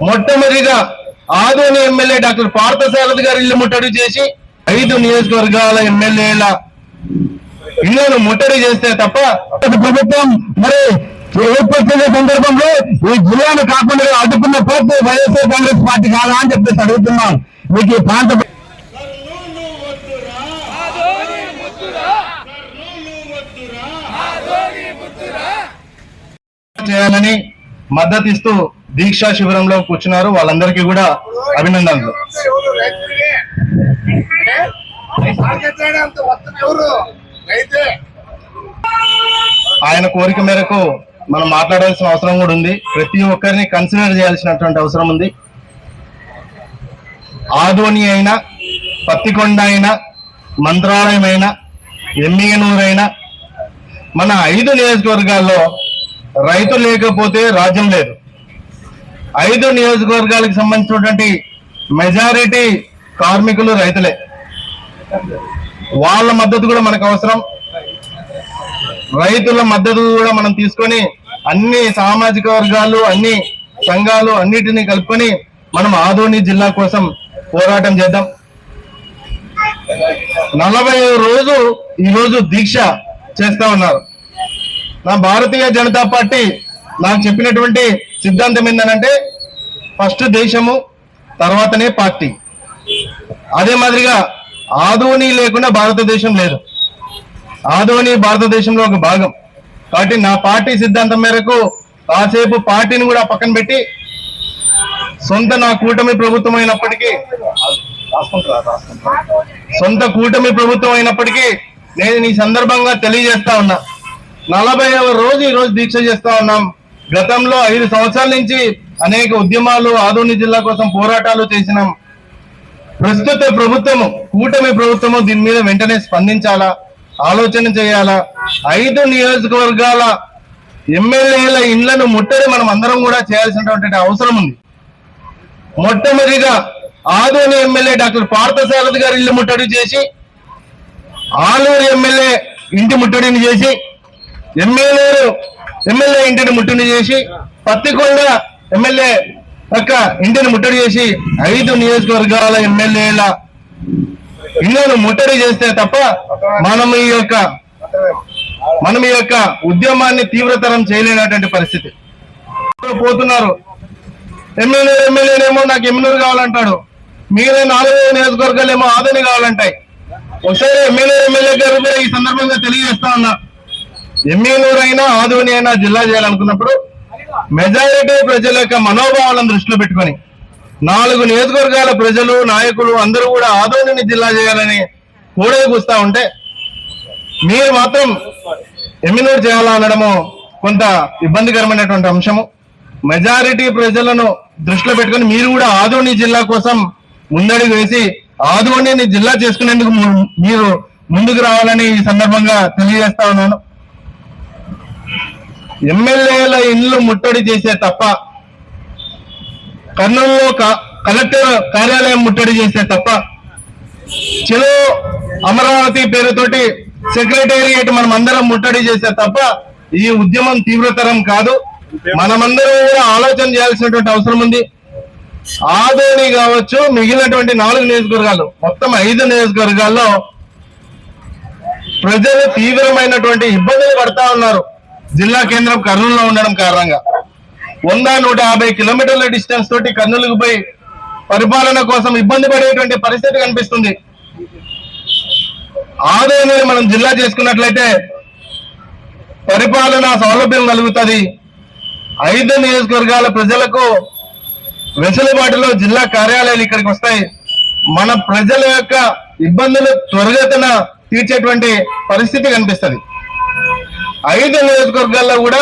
మొట్టమొదటిగా Adoni MLA doctor Parthasarathi గారి ఇల్లు ముట్టడి చేసి ఐదు నియోజకవర్గాల ఎమ్మెల్యేల ఇళ్ళను ముట్టడి చేస్తే తప్ప ప్రభుత్వం మరి ఏర్పరిచే సందర్భంలో ఈ జిల్లాను కాకుండా అడ్డుకున్న పార్టీ వైఎస్ఆర్ కాంగ్రెస్ పార్టీ కాదా అని చెప్పేసి అడుగుతున్నాం. మీకు ఈ ప్రాంత చేయాలని మద్దతు ఇస్తూ దీక్షా శిబిరంలో కూర్చున్నారు. వాళ్ళందరికీ కూడా అభినందనలు. ఆయన కోరిక మేరకు మనం మాట్లాడాల్సిన అవసరం కూడా ఉంది. ప్రతి ఒక్కరిని కన్సిడర్ చేయాల్సినటువంటి అవసరం ఉంది. ఆధోని అయినా పత్తికొండ అయినా మంత్రాలయం అయినా ఎమ్మిగనూరు అయినా మన ఐదు నియోజకవర్గాల్లో రైతు లేకపోతే రాజ్యం లేదు. ఐదు నియోజకవర్గాలకు సంబంధించినటువంటి మెజారిటీ కార్మికులు రైతులే. వాళ్ళ మద్దతు కూడా మనకు అవసరం. రైతుల మద్దతు కూడా మనం తీసుకొని అన్ని సామాజిక వర్గాలు అన్ని సంఘాలు అన్నిటినీ కలుపుకొని మనం ఆదోని జిల్లా కోసం పోరాటం చేద్దాం. నలభై రోజు ఈరోజు దీక్ష చేస్తా ఉన్నారు. నా భారతీయ జనతా పార్టీ నాకు చెప్పినటువంటి సిద్ధాంతం ఏంటంటే ఫస్ట్ దేశము తర్వాతనే పార్టీ. అదే మాదిరిగా ఆదోని లేకుండా భారతదేశం లేదు. ఆదోని భారతదేశంలో ఒక భాగం. కాబట్టి నా పార్టీ సిద్ధాంతం మేరకు కాసేపు పార్టీని కూడా పక్కన పెట్టి సొంత నా కూటమి ప్రభుత్వం అయినప్పటికీ సొంత కూటమి ప్రభుత్వం అయినప్పటికీ నేను ఈ సందర్భంగా తెలియజేస్తా ఉన్నా. నలభై రోజు ఈ రోజు దీక్ష చేస్తా ఉన్నాం. గతంలో ఐదు సంవత్సరాల నుంచి అనేక ఉద్యమాలు ఆదోని జిల్లా కోసం పోరాటాలు చేసినాం. ప్రస్తుత ప్రభుత్వము కూటమి ప్రభుత్వము దీని మీద వెంటనే స్పందించాలా? ఆలోచన చేయాలా? ఐదు నియోజకవర్గాల ఎమ్మెల్యేల ఇండ్లను ముట్టడి మనం అందరం కూడా చేయాల్సినటువంటి అవసరం ఉంది. మొట్టమొదటిగా ఆదోని ఎమ్మెల్యే డాక్టర్ పార్థసారథి గారి ఇల్లు ముట్టడి చేసి ఆలూరు ఎమ్మెల్యే ఇంటి ముట్టడిని చేసి ఎమ్మెల్యేలు ఎమ్మెల్యే ఇంటిని ముట్టడి చేసి పత్తికొండ ఎమ్మెల్యే యొక్క ఇంటిని ముట్టడి చేసి ఐదు నియోజకవర్గాల ఎమ్మెల్యేల ఇళ్ళను ముట్టడి చేస్తే తప్ప మనం ఈ యొక్క మనం ఈ యొక్క ఉద్యమాన్ని తీవ్రతరం చేయలేనటువంటి పరిస్థితి. పోతున్నారు? ఎమ్మెల్యే ఎమ్మెల్యేనేమో నాకు ఎమ్మెల్యేలు కావాలంటాడు. మిగిలిన నాలుగు నియోజకవర్గాలు ఏమో ఆదని కావాలంటాయి. ఒకసారి ఎమ్మెల్యే ఎమ్మెల్యే గారు కూడా ఈ సందర్భంగా తెలియజేస్తా ఉన్నా. ఎమ్మెల్యేలు అయినా ఆదోని అయినా జిల్లా చేయాలనుకున్నప్పుడు మెజారిటీ ప్రజల యొక్క మనోభావాలను దృష్టిలో పెట్టుకొని నాలుగు నియోజకవర్గాల ప్రజలు నాయకులు అందరూ కూడా ఆదోనిని జిల్లా చేయాలని కూడే కూస్తా ఉంటే మీరు మాత్రం ఎమ్మినూరు చేయాలా అనడము కొంత ఇబ్బందికరమైనటువంటి అంశము. మెజారిటీ ప్రజలను దృష్టిలో పెట్టుకొని మీరు కూడా ఆదోని జిల్లా కోసం ముందడుగు వేసి ఆదోనిని జిల్లా చేసుకునేందుకు మీరు ముందుకు రావాలని ఈ సందర్భంగా తెలియజేస్తా ఉన్నాను. ఎమ్మెల్యేల ఇల్లు ముట్టడి చేసే తప్ప కర్నూలులో కలెక్టర్ కార్యాలయం ముట్టడి చేసే తప్ప చెలో అమరావతి పేరుతోటి సెక్రటేరియట్ మనం అందరం ముట్టడి చేసే తప్ప ఈ ఉద్యమం తీవ్రతరం కాదు. మనమందరం కూడా ఆలోచన చేయాల్సినటువంటి అవసరం ఉంది. ఆదోని కావచ్చు మిగిలినటువంటి నాలుగు నియోజకవర్గాలు మొత్తం ఐదు నియోజకవర్గాల్లో ప్రజలు తీవ్రమైనటువంటి ఇబ్బందులు పడతా ఉన్నారు. జిల్లా కేంద్రం కర్నూలులో ఉండడం కారణంగా వంద నూట యాభై కిలోమీటర్ల డిస్టెన్స్ తోటి కర్నూలుకు పోయి పరిపాలన కోసం ఇబ్బంది పడేటువంటి పరిస్థితి కనిపిస్తుంది. ఆదాయాన్ని మనం జిల్లా చేసుకున్నట్లయితే పరిపాలన సౌలభ్యం కలుగుతుంది. ఐదు నియోజకవర్గాల ప్రజలకు వెసులుబాటులో జిల్లా కార్యాలయాలు ఇక్కడికి వస్తాయి. మన ప్రజల యొక్క ఇబ్బందులు త్వరగతన తీర్చేటువంటి పరిస్థితి కనిపిస్తుంది. ఐదు నియోజకవర్గాల్లో కూడా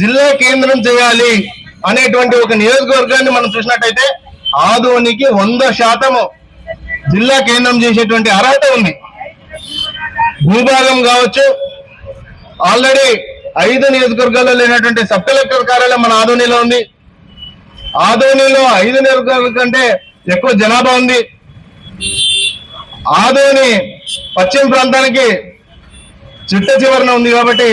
జిల్లా కేంద్రం చేయాలి అనేటువంటి ఒక నియోజకవర్గాన్ని మనం చూసినట్టయితే ఆదోనికి వంద శాతము జిల్లా కేంద్రం చేసేటువంటి అర్హత ఉంది. భూభాగం కావచ్చు ఆల్రెడీ ఐదు నియోజకవర్గాల్లో లేనటువంటి సబ్ కలెక్టర్ కార్యాలయం మన ఆదోనిలో ఉంది. ఆదోనిలో ఐదు నియోజకవర్గాల కంటే ఎక్కువ జనాభా ఉంది. ఆదోని పశ్చిమ ప్రాంతానికి చిట్ట చివరన ఉంది కాబట్టి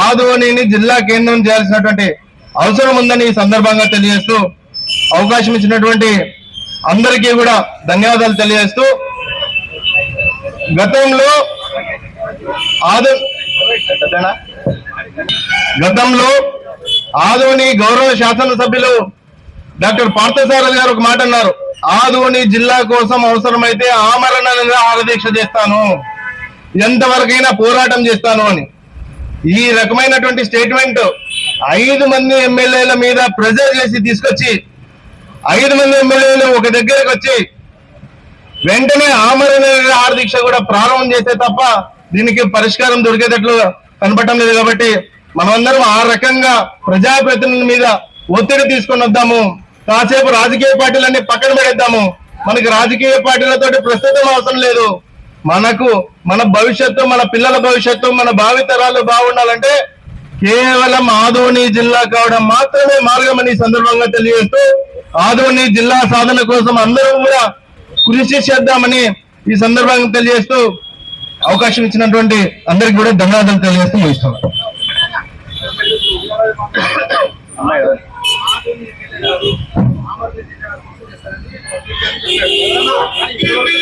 ఆదోనిని జిల్లా కేంద్రం చేయాల్సినటువంటి అవసరం ఉందని ఈ సందర్భంగా తెలియజేస్తూ అవకాశం ఇచ్చినటువంటి అందరికీ కూడా ధన్యవాదాలు తెలియజేస్తూ గతంలో ఆదు గతంలో ఆదోని గౌరవ శాసనసభ్యులు డాక్టర్ పార్థసారథి గారు ఒక మాట అన్నారు ఆదోని జిల్లా కోసం అవసరమైతే ఆమరణ ఆరదీక్ష చేస్తాను. ఎంతవరకైనా పోరాటం చేస్తాను అని. ఈ రకమైనటువంటి స్టేట్మెంట్ ఐదు మంది ఎమ్మెల్యేల మీద ప్రెజర్ చేసి తీసుకొచ్చి ఐదు మంది ఎమ్మెల్యేలు ఒక దగ్గరకు వచ్చి వెంటనే ఆమరణ ఆర్దీక్ష కూడా ప్రారంభం చేస్తే తప్ప దీనికి పరిష్కారం దొరికేటట్లు కనపడటం లేదు కాబట్టి మనమందరం ఆ రకంగా ప్రజాప్రతినిధుల మీద ఒత్తిడి తీసుకొని వద్దాము. కాసేపు రాజకీయ పార్టీలన్నీ పక్కన పెడేద్దాము. మనకి రాజకీయ పార్టీలతోటి ప్రస్తుతం అవసరం లేదు. మనకు మన భవిష్యత్తు మన పిల్లల భవిష్యత్తు మన భావితరాలు బాగుండాలంటే కేవలం ఆదోని జిల్లా కావడం మాత్రమే మార్గం ఈ సందర్భంగా తెలియజేస్తూ ఆదోని జిల్లా సాధన కోసం అందరూ కూడా కృషి చేద్దామని ఈ సందర్భంగా తెలియజేస్తూ అవకాశం ఇచ్చినటువంటి అందరికి కూడా ధన్యవాదాలు తెలియజేస్తూ ముగిస్తాం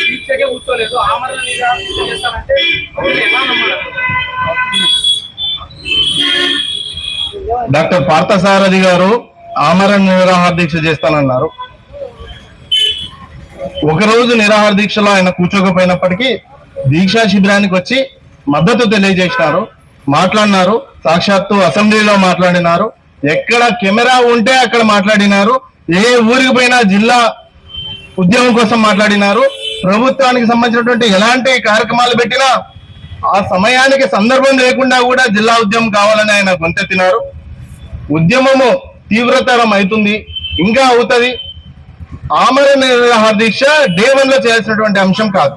దీక్షకే కూర్చోలేదు ఆమరణ చేస్తానంటే ఎలా డాక్టర్ పార్థసారథి గారు ఆమరణ నిరాహార దీక్ష చేస్తానన్నారు. ఒకరోజు నిరాహార దీక్షలో ఆయన కూర్చోకపోయినప్పటికీ దీక్షా శిబిరానికి వచ్చి మద్దతు తెలియజేసినారు మాట్లాడినారు సాక్షాత్తు అసెంబ్లీలో మాట్లాడినారు ఎక్కడ కెమెరా ఉంటే అక్కడ మాట్లాడినారు ఏ ఊరికి పోయినా జిల్లా ఉద్యమం కోసం మాట్లాడినారు. ప్రభుత్వానికి సంబంధించినటువంటి ఎలాంటి కార్యక్రమాలు పెట్టినా ఆ సమయానికి సందర్భం లేకుండా కూడా జిల్లా ఉద్యమం కావాలని ఆయన గొంతెత్తినారు. ఉద్యమము తీవ్రతరం అవుతుంది ఇంకా అవుతుంది. ఆమర నిరాహార దీక్ష డే వన్లో చేయాల్సినటువంటి అంశం కాదు.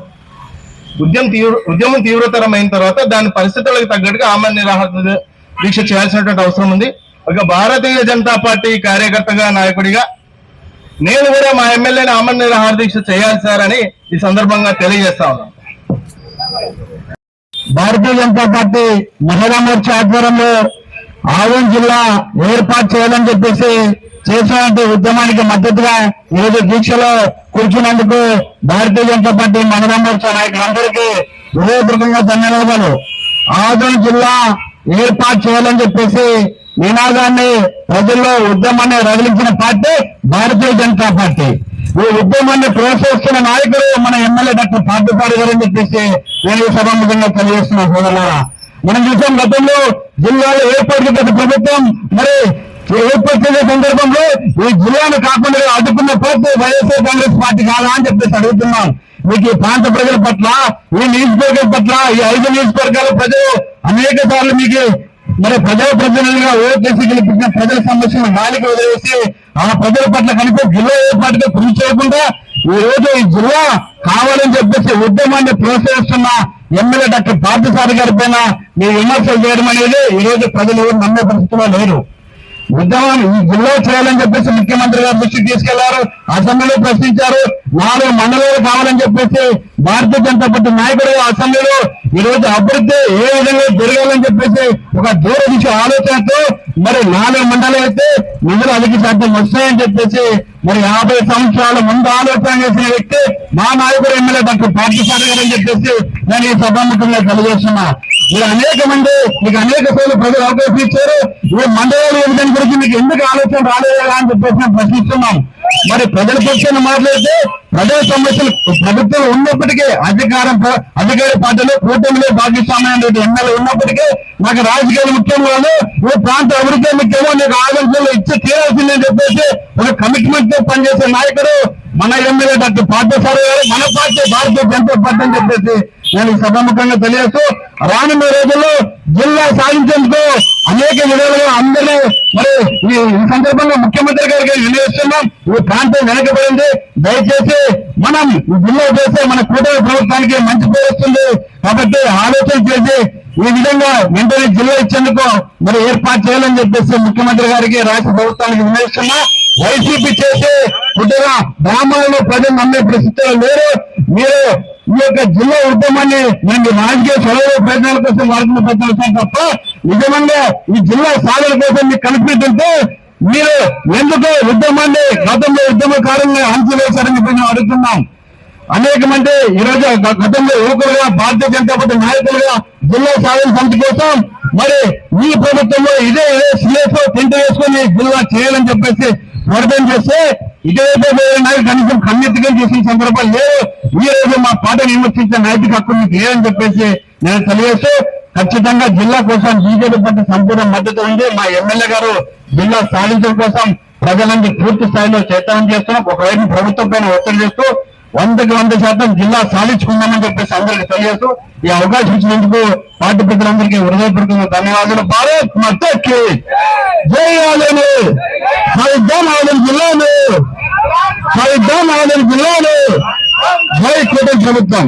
ఉద్యమం తీవ్ర ఉద్యమం తీవ్రతరం అయిన తర్వాత దాని పరిస్థితులకు తగ్గట్టుగా ఆమర నిరాహార దీక్ష చేయాల్సినటువంటి అవసరం ఉంది. ఒక భారతీయ జనతా పార్టీ కార్యకర్తగా నాయకుడిగా నేను కూడా మా ఎమ్మెల్యేని ఆమరణ నిరాహార దీక్ష చేయాలి సార్ అని ఈ సందర్భంగా తెలియజేస్తా ఉన్నాం. భారతీయ జనతా పార్టీ మహిళా మోర్చా ఆధ్వర్యంలో ఆవన్ జిల్లా ఏర్పాటు చేయాలని చెప్పేసి చేసినటువంటి ఉద్యమానికి మద్దతుగా ఈరోజు దీక్షలో కూర్చున్నందుకు భారతీయ జనతా పార్టీ మహిళా మోర్చా నాయకులందరికీ హృదయపూర్వకంగా ధన్యవాదాలు. ఆదోన్ జిల్లా ఏర్పాటు చేయాలని చెప్పేసి నినాదాన్ని ప్రజల్లో ఉద్యమాన్ని రగిలించిన పార్టీ భారతీయ జనతా పార్టీ. ఈ ఉద్యమాన్ని ప్రోత్సహిస్తున్న నాయకుడు మన ఎమ్మెల్యే డాక్టర్ పార్థసారి గారు అని చెప్పేసి నేను ఈ సభాముఖంగా తెలియజేస్తున్నా సోదరులారా. మనం చూసాం గతంలో జిల్లాలో ఏర్పాటు చేసిన ప్రభుత్వం మరి ఏర్పాటు చేసే సందర్భంలో ఈ జిల్లాను కాకుండా అడ్డుకున్న పార్టీ వైఎస్ఆర్ కాంగ్రెస్ పార్టీ కాదా అని చెప్పేసి అడుగుతున్నాం. మీకు ఈ ప్రాంత ప్రజల పట్ల ఈ నియోజకవర్గం పట్ల ఈ ఐదు నియోజకవర్గాల ప్రజలు అనేక సార్లు మీకు మరి ప్రజా ప్రతినిధులుగా ఓటేసి గెలిపించిన ప్రజల సమస్యలను గాలికి వదిలేసి ఆ ప్రజల పట్ల కనుక జిల్లా ఏర్పాటుగా కృషి చేయకుండా ఈ రోజు ఈ జిల్లా కావాలని చెప్పేసి ఉద్యమాన్ని ప్రోత్సహిస్తున్న ఎమ్మెల్యే డాక్టర్ పార్థసారి గారి పైన మీ విమర్శలు చేయడం అనేది ఈ రోజు ప్రజలు ఎవరు నమ్మే పరిస్థితిలో లేరు. ఉద్యమం ఈ జిల్లా చేయాలని చెప్పేసి ముఖ్యమంత్రి గారు దృష్టికి తీసుకెళ్ళారు. అసెంబ్లీలో ప్రశ్నించారు. నాలుగు మండలాలు కావాలని చెప్పేసి భారతీయ జనతా పార్టీ నాయకుడు అసెంబ్లీలో ఈ రోజు అభివృద్ధి ఏ విధంగా జరగాలని చెప్పేసి ఒక దూరదృష్టి ఆలోచనతో మరి నాలుగు మండలం అయితే నిధులు అధిక శాతం వస్తాయని చెప్పేసి మరి యాభై సంవత్సరాల ముందు ఆలోచన చేసిన వ్యక్తి మా నాయకుడు ఎమ్మెల్యే డాక్టర్ పార్థసారి గారు అని చెప్పేసి నేను ఈ సభాముఖంగా తెలియజేస్తున్నా. మీరు అనేక మంది మీకు అనేక సార్లు ప్రజలు అవకాశం ఇచ్చారు. ఇప్పుడు మండలాలు విభజన గురించి మీకు ఎందుకు ఆలోచన రాలేదా అని చెప్పేసి మేము ప్రశ్నిస్తున్నాం మరి ప్రజల పక్షాన్ని మాట్లాడితే ప్రజల సమస్యలు ప్రభుత్వం ఉన్నప్పటికీ అధికారం అధికార పార్టీలో కూటమిలో భాగస్వామ్యం ఎమ్మెల్యే ఉన్నప్పటికీ నాకు రాజకీయాలు ముఖ్యం కాదు. ఈ ప్రాంత అభివృద్ధి ముఖ్యమో నీకు ఆలోచనలు ఇచ్చి తీరాల్సిందని చెప్పేసి ఒక కమిట్మెంట్తో పనిచేసే నాయకుడు మన ఎమ్మెల్యే డాక్టర్ పార్థసారి గారు మన పార్టీ భారతీయ జనతా పార్టీ అని చెప్పేసి నేను సభాముఖంగా తెలియస్తూ రానున్న రోజుల్లో జిల్లా సాధించేందుకు అనేక విధాలుగా అందరినీ మరి ఈ సందర్భంగా ముఖ్యమంత్రి గారికి వినియోగిస్తున్నాం. ఈ ప్రాంతం వెనకబడింది. దయచేసి మనం ఈ జిల్లా చేస్తే మన కూటమి ప్రభుత్వానికి మంచి పేరు వస్తుంది. కాబట్టి ఆలోచన చేసి ఈ విధంగా వెంటనే జిల్లా ఇచ్చేందుకు మరి ఏర్పాటు చేయాలని చెప్పేసి ముఖ్యమంత్రి గారికి రాష్ట్ర ప్రభుత్వానికి వినియోగిస్తున్నా. వైసీపీ చేసి కొద్దిగా గ్రామాలను ప్రజలు నమ్మే పరిస్థితుల్లో లేరు. మీరు ఈ యొక్క జిల్లా ఉద్యమాన్ని మేము రాజకీయ చొరవ ప్రయత్నాల కోసం వాడుతున్న ప్రయత్నాలు తప్ప నిజమంగా ఈ జిల్లా సాధన కోసం మీకు కనిపిస్తుంటే మీరు ఎందుకు ఉద్యమాన్ని గతంలో ఉద్యమకారుల్ని అంచవేశారని చెప్పి మేము అడుగుతున్నాం. అనేక మంది ఈరోజు గతంలో యువకులుగా భారతీయ జనతా పార్టీ నాయకులుగా జిల్లా సాధన సమితి కోసం మరి ఈ ప్రభుత్వంలో ఇదే ఇదే సిఎస్ టెంట్ వేసుకొని జిల్లా చేయాలని చెప్పేసి ప్రకటన చేస్తే ఇటువైపు నాయకులు కనీసం కన్నెత్తిగా చేసిన సందర్భాలు లేవు. ఈ రోజు మా పార్టీని విమర్శించిన నైతిక హక్కు మీకు లేదని చెప్పేసి నేను తెలియజేస్తూ ఖచ్చితంగా జిల్లా కోసం బీజేపీ పార్టీ సంపూర్ణ మద్దతు ఉంది. మా ఎమ్మెల్యే గారు జిల్లా సాధించడం కోసం ప్రజలందరూ పూర్తి స్థాయిలో చైతన్యం చేస్తున్నాం. ఒకవైపు ప్రభుత్వం పైన ఒత్తిడి చేస్తూ వందకి వంద శాతం జిల్లా సాధించుకుందామని చెప్పేసి అందరికి తెలియజేస్తూ ఈ అవకాశం ఇచ్చినందుకు పార్టీ ప్రజలందరికీ హృదయపూర్వకంగా ధన్యవాదాలు. భారత్ మద్దతు జై ఆలయను సాధిద్దాం ఆలయం జిల్లాను సాధిద్దాం ఆలయం జిల్లాను జై కూటమి ప్రభుత్వం.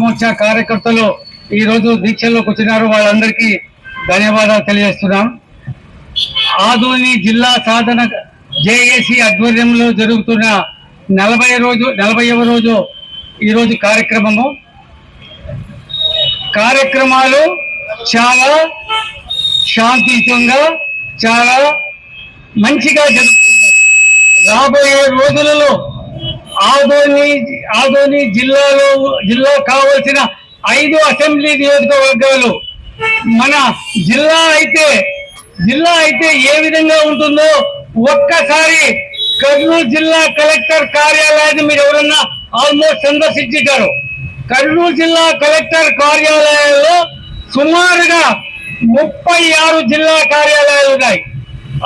మోర్చా కార్యకర్తలు ఈ రోజు దీక్షల్లోకి వచ్చినారు. వాళ్ళందరికీ ధన్యవాదాలు తెలియజేస్తున్నాం. ఆదోని జిల్లా సాధన జేఏసీ ఆధ్వర్యంలో జరుగుతున్న నలభై రోజు నలభైవ రోజు ఈ రోజు కార్యక్రమము. కార్యక్రమాలు చాలా శాంతియుతంగా చాలా మంచిగా జరుగుతుంది రాబోయే రోజులలో ఆదోని ఆదోని జిల్లాలో జిల్లా కావలసిన ఐదు అసెంబ్లీ నియోజకవర్గాలు. మన జిల్లా అయితే జిల్లా అయితే ఏ విధంగా ఉంటుందో ఒక్కసారి కర్నూలు జిల్లా కలెక్టర్ కార్యాలయాన్ని మీరు ఎవరన్నా ఆల్మోస్ట్ సందర్శించారు కర్నూలు జిల్లా కలెక్టర్ కార్యాలయాల్లో సుమారుగా ముప్పై ఆరు జిల్లా కార్యాలయాలు ఉన్నాయి.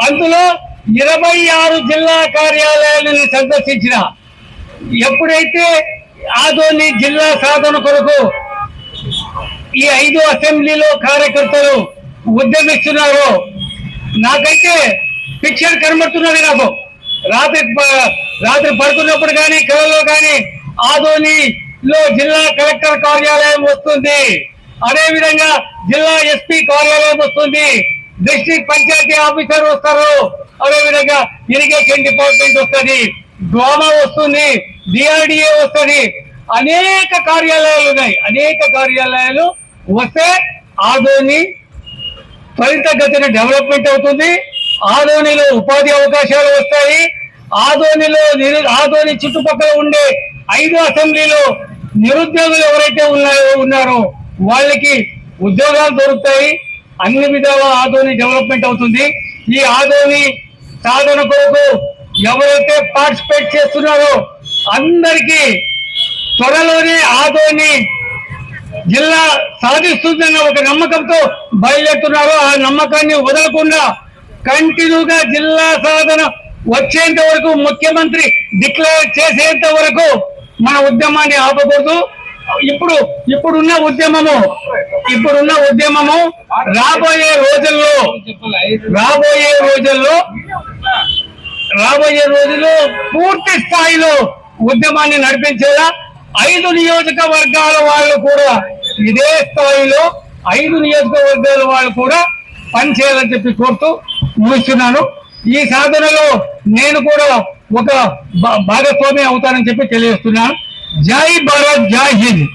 అందులో ఇరవై ఆరు జిల్లా కార్యాలయాలను సందర్శించిన. ఎప్పుడైతే ఆదోని జిల్లా సాధన కొరకు ఈ ఐదు అసెంబ్లీలో కార్యకర్తలు ఉద్యమిస్తున్నారో నాకైతే పిక్చర్ కనబడుతున్నది నాకు. రాత్రి ప- రాత్రి పడుతున్నప్పుడు కానీ కళలో కానీ ఆదోనిలో జిల్లా కలెక్టర్ కార్యాలయం వస్తుంది. అదే విధంగా జిల్లా ఎస్పీ కార్యాలయం వస్తుంది. డిస్ట్రిక్ట్ పంచాయతీ ఆఫీసర్ వస్తారు. అదే విధంగా ఇరిగేషన్ డిపార్ట్మెంట్ వస్తుంది. డోమా వస్తుంది డిఆర్డిఏ వస్తుంది. అనేక కార్యాలయాలు ఉన్నాయి. అనేక కార్యాలయాలు వస్తే ఆదోని త్వరితగతిన డెవలప్మెంట్ అవుతుంది. ఆదోనిలో ఉపాధి అవకాశాలు వస్తాయి. ఆదోనిలో నిరు- ఆదోని చుట్టుపక్కల ఉండే ఐదు అసెంబ్లీలో నిరుద్యోగులు ఎవరైతే ఉన్నారో ఉన్నారో వాళ్ళకి ఉద్యోగాలు దొరుకుతాయి. అన్ని విధాల ఆదోని డెవలప్మెంట్ అవుతుంది. ఈ ఆదోని సాధన కొరకు ఎవరైతే పార్టిసిపేట్ చేస్తున్నారో అందరికీ త్వరలోనే ఆదోని జిల్లా సాధిస్తుందన్న ఒక నమ్మకంతో బయలుదేరుతున్నారో ఆ నమ్మకాన్ని వదలకుండా కంటిన్యూగా జిల్లా సాధన వచ్చేంత వరకు ముఖ్యమంత్రి డిక్లేర్ చేసేంత వరకు మన ఉద్యమాన్ని ఆపకూడదు. ఇప్పుడు ఇప్పుడున్న ఉద్యమము ఇప్పుడున్న ఉద్యమము రాబోయే రోజుల్లో రాబోయే రోజుల్లో రాబోయే రోజుల్లో పూర్తి స్థాయిలో ఉద్యమాన్ని నడిపించేలా ఐదు నియోజకవర్గాల వాళ్ళు కూడా ఇదే స్థాయిలో ఐదు నియోజకవర్గాల వాళ్ళు కూడా పనిచేయాలని చెప్పి కోరుతూ ముగిస్తున్నాను. ఈ సాధనలో నేను కూడా ఒక భా- భాగస్వామి అవుతానని చెప్పి తెలియజేస్తున్నాను. జై భారత్ జై హింద్.